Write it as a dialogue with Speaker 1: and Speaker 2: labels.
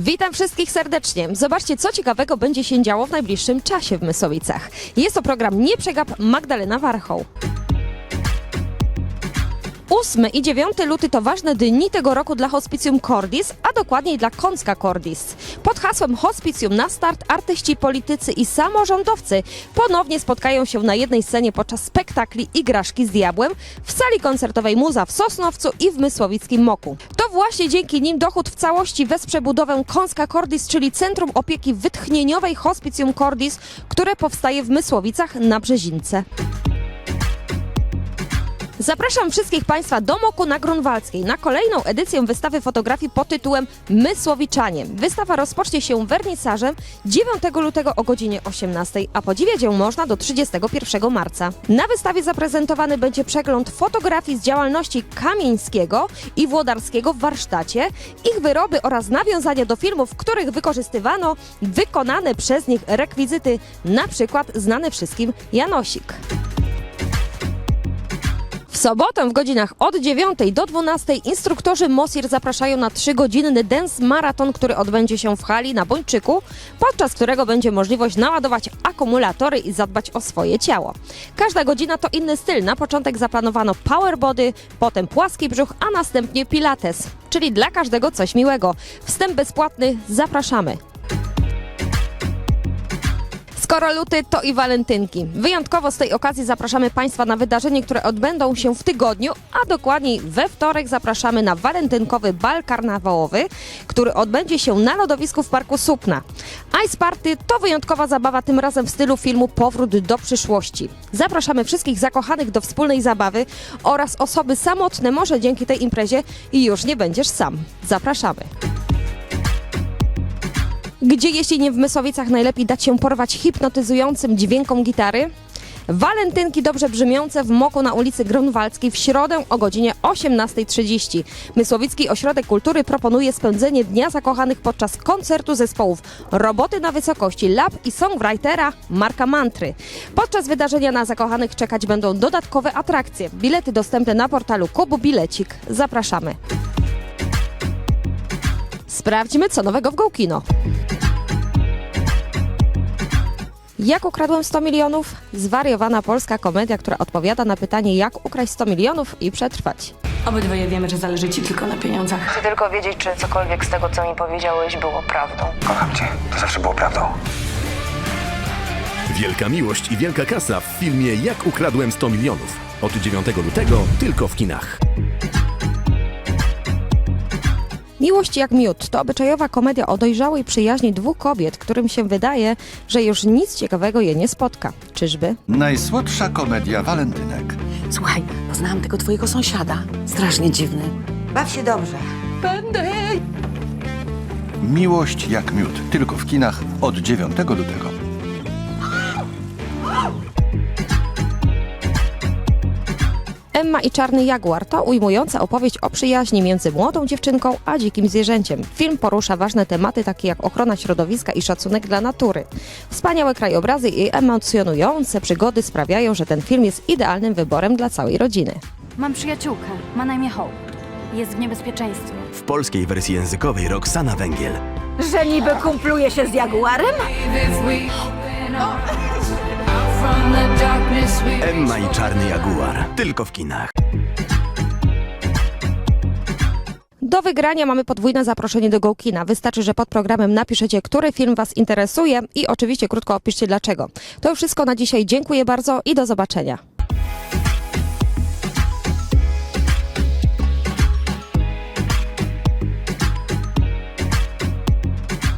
Speaker 1: Witam wszystkich serdecznie. Zobaczcie, co ciekawego będzie się działo w najbliższym czasie w Mysłowicach. Jest to program Nie przegap Magdalena Warchoł. 8 i 9 luty to ważne dni tego roku dla Hospicjum Cordis, a dokładniej dla Kącka Cordis. Pod hasłem Hospicjum na start artyści, politycy i samorządowcy ponownie spotkają się na jednej scenie podczas spektakli Igraszki z Diabłem w sali koncertowej Muza w Sosnowcu i w Mysłowickim Moku. To właśnie dzięki nim dochód w całości wesprze budowę Kąska Cordis, czyli Centrum Opieki Wytchnieniowej Hospicjum Cordis, które powstaje w Mysłowicach na Brzezince. Zapraszam wszystkich Państwa do Moku na Grunwaldzkiej na kolejną edycję wystawy fotografii pod tytułem Mysłowiczanie. Wystawa rozpocznie się wernisażem 9 lutego o godzinie 18, a podziwiać ją można do 31 marca. Na wystawie zaprezentowany będzie przegląd fotografii z działalności Kamieńskiego i Włodarskiego w warsztacie, ich wyroby oraz nawiązania do filmów, w których wykorzystywano wykonane przez nich rekwizyty, na przykład znany wszystkim Janosik. Sobotę w godzinach od 9 do 12 instruktorzy Mosir zapraszają na 3-godzinny dance maraton, który odbędzie się w hali na Bończyku, podczas którego będzie możliwość naładować akumulatory i zadbać o swoje ciało. Każda godzina to inny styl. Na początek zaplanowano power body, potem płaski brzuch, a następnie pilates, czyli dla każdego coś miłego. Wstęp bezpłatny, zapraszamy. Skoro luty, to i walentynki. Wyjątkowo z tej okazji zapraszamy Państwa na wydarzenie, które odbędą się w tygodniu, a dokładniej we wtorek zapraszamy na walentynkowy bal karnawałowy, który odbędzie się na lodowisku w Parku Supna. Ice Party to wyjątkowa zabawa, tym razem w stylu filmu Powrót do przyszłości. Zapraszamy wszystkich zakochanych do wspólnej zabawy oraz osoby samotne, może dzięki tej imprezie już nie będziesz sam. Zapraszamy. Gdzie jeśli nie w Mysłowicach najlepiej dać się porwać hipnotyzującym dźwiękom gitary? Walentynki dobrze brzmiące w Moku na ulicy Grunwaldzkiej w środę o godzinie 18.30. Mysłowicki Ośrodek Kultury proponuje spędzenie Dnia Zakochanych podczas koncertu zespołów Roboty na Wysokości Lab i songwritera Marka Mantry. Podczas wydarzenia na zakochanych czekać będą dodatkowe atrakcje. Bilety dostępne na portalu Kubu Bilecik. Zapraszamy. Sprawdźmy, co nowego w Gołkino. Jak ukradłem 100 milionów? Zwariowana polska komedia, która odpowiada na pytanie, jak ukraść 100 milionów i przetrwać.
Speaker 2: Obydwoje wiemy, że zależy ci tylko na pieniądzach.
Speaker 3: Chcę tylko wiedzieć, czy cokolwiek z tego, co mi powiedziałeś, było prawdą.
Speaker 4: Kocham cię. To zawsze było prawdą.
Speaker 5: Wielka miłość i wielka kasa w filmie Jak ukradłem 100 milionów. Od 9 lutego tylko w kinach.
Speaker 1: Miłość jak miód to obyczajowa komedia o dojrzałej przyjaźni dwóch kobiet, którym się wydaje, że już nic ciekawego je nie spotka. Czyżby?
Speaker 6: Najsłodsza komedia walentynek.
Speaker 2: Słuchaj, poznałam tego twojego sąsiada. Strasznie dziwny.
Speaker 7: Baw się dobrze.
Speaker 6: Miłość jak miód. Tylko w kinach od 9 lutego.
Speaker 1: Emma i Czarny Jaguar to ujmująca opowieść o przyjaźni między młodą dziewczynką a dzikim zwierzęciem. Film porusza ważne tematy takie jak ochrona środowiska i szacunek dla natury. Wspaniałe krajobrazy i emocjonujące przygody sprawiają, że ten film jest idealnym wyborem dla całej rodziny.
Speaker 8: Mam przyjaciółkę, ma na imię Hope. Jest w niebezpieczeństwie.
Speaker 5: W polskiej wersji językowej Roxana Węgiel.
Speaker 7: Że niby kumpluje się z Jaguarem?
Speaker 5: Emma i Czarny Jaguar. Tylko w kinach.
Speaker 1: Do wygrania mamy podwójne zaproszenie do Gołkina. Wystarczy, że pod programem napiszecie, który film Was interesuje i oczywiście krótko opiszcie dlaczego. To już wszystko na dzisiaj. Dziękuję bardzo i do zobaczenia.